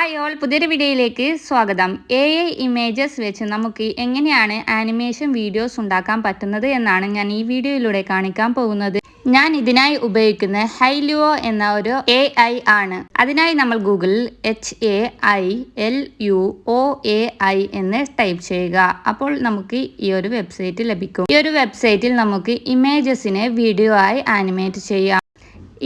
Hi all പുതിയൊരു വീഡിയോയിലേക്ക് സ്വാഗതം. എ ഐ ഇമേജസ് വെച്ച് നമുക്ക് എങ്ങനെയാണ് ആനിമേഷൻ വീഡിയോസ് ഉണ്ടാക്കാൻ പറ്റുന്നത് എന്നാണ് ഞാൻ ഈ വീഡിയോയിലൂടെ കാണിക്കാൻ പോകുന്നത്. ഞാൻ ഇതിനായി ഉപയോഗിക്കുന്ന ഹൈലുവോ എന്ന ഒരു എ ഐ ആണ്. അതിനായി നമ്മൾ ഗൂഗിളിൽ H A I L U O A I എന്ന് ടൈപ്പ് ചെയ്യുക. അപ്പോൾ നമുക്ക് ഈ ഒരു വെബ്സൈറ്റ് ലഭിക്കും. ഈ ഒരു വെബ്സൈറ്റിൽ നമുക്ക് ഇമേജസിനെ വീഡിയോ ആയി ആനിമേറ്റ് ചെയ്യാം.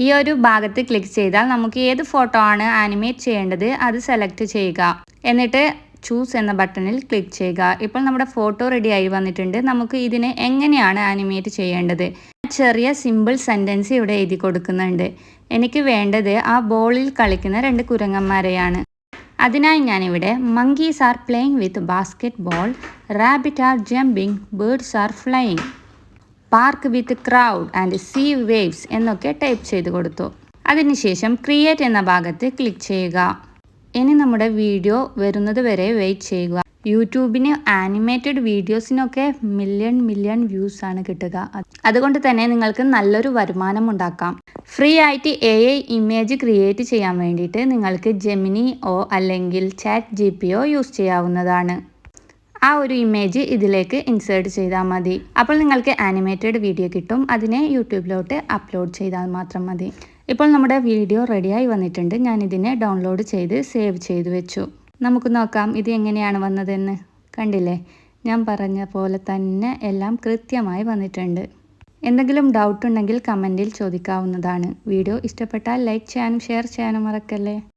ഈ ഒരു ഭാഗത്ത് ക്ലിക്ക് ചെയ്താൽ നമുക്ക് ഏത് ഫോട്ടോ ആണ് ആനിമേറ്റ് ചെയ്യേണ്ടത് അത് സെലക്ട് ചെയ്യുക. എന്നിട്ട് ചൂസ് എന്ന ബട്ടണിൽ ക്ലിക്ക് ചെയ്യുക. ഇപ്പോൾ നമ്മുടെ ഫോട്ടോ റെഡി ആയി വന്നിട്ടുണ്ട്. നമുക്ക് ഇതിനെ എങ്ങനെയാണ് ആനിമേറ്റ് ചെയ്യേണ്ടത്? ചെറിയ സിമ്പിൾ സെന്റൻസ് ഇവിടെ എഴുതി കൊടുക്കുന്നുണ്ട്. എനിക്ക് വേണ്ടത് ആ ബോളിൽ കളിക്കുന്ന രണ്ട് കുരങ്ങന്മാരെയാണ്. അതിനായി ഞാനിവിടെ monkeys are playing with basketball rabbit are jumping birds are flying park with crowd and sea waves എന്നൊക്കെ ടൈപ്പ് ചെയ്ത് കൊടുത്തു. അതിനുശേഷം ക്രിയേറ്റ് എന്ന ഭാഗത്ത് ക്ലിക്ക് ചെയ്യുക. ഇനി നമ്മുടെ വീഡിയോ വരുന്നത് വരെ വെയിറ്റ് ചെയ്യുക. യൂട്യൂബിന് ആനിമേറ്റഡ് വീഡിയോസിനൊക്കെ മില്യൺ മില്യൺ വ്യൂസ് ആണ് കിട്ടുക. അതുകൊണ്ട് തന്നെ നിങ്ങൾക്ക് നല്ലൊരു വരുമാനം ഉണ്ടാക്കാം. ഫ്രീ ആയിട്ട് എ ഐ ഇമേജ് ക്രിയേറ്റ് ചെയ്യാൻ വേണ്ടിയിട്ട് നിങ്ങൾക്ക് ജെമിനി ഓ അല്ലെങ്കിൽ ചാറ്റ് ജി യൂസ് ചെയ്യാവുന്നതാണ്. ആ ഒരു ഇമേജ് ഇതിലേക്ക് ഇൻസേർട്ട് ചെയ്താൽ മതി. അപ്പോൾ നിങ്ങൾക്ക് ആനിമേറ്റഡ് വീഡിയോ കിട്ടും. അതിനെ യൂട്യൂബിലോട്ട് അപ്ലോഡ് ചെയ്താൽ മാത്രം മതി. ഇപ്പോൾ നമ്മുടെ വീഡിയോ റെഡിയായി വന്നിട്ടുണ്ട്. ഞാൻ ഇതിനെ ഡൗൺലോഡ് ചെയ്ത് സേവ് ചെയ്തു വെച്ചു. നമുക്ക് നോക്കാം ഇത് എങ്ങനെയാണ് വന്നതെന്ന്. കണ്ടില്ലേ? ഞാൻ പറഞ്ഞ പോലെ തന്നെ എല്ലാം കൃത്യമായി വന്നിട്ടുണ്ട്. എന്തെങ്കിലും ഡൗട്ട് ഉണ്ടെങ്കിൽ കമന്റിൽ ചോദിക്കാവുന്നതാണ്. വീഡിയോ ഇഷ്ടപ്പെട്ടാൽ ലൈക്ക് ചെയ്യാനും ഷെയർ ചെയ്യാനും മറക്കല്ലേ?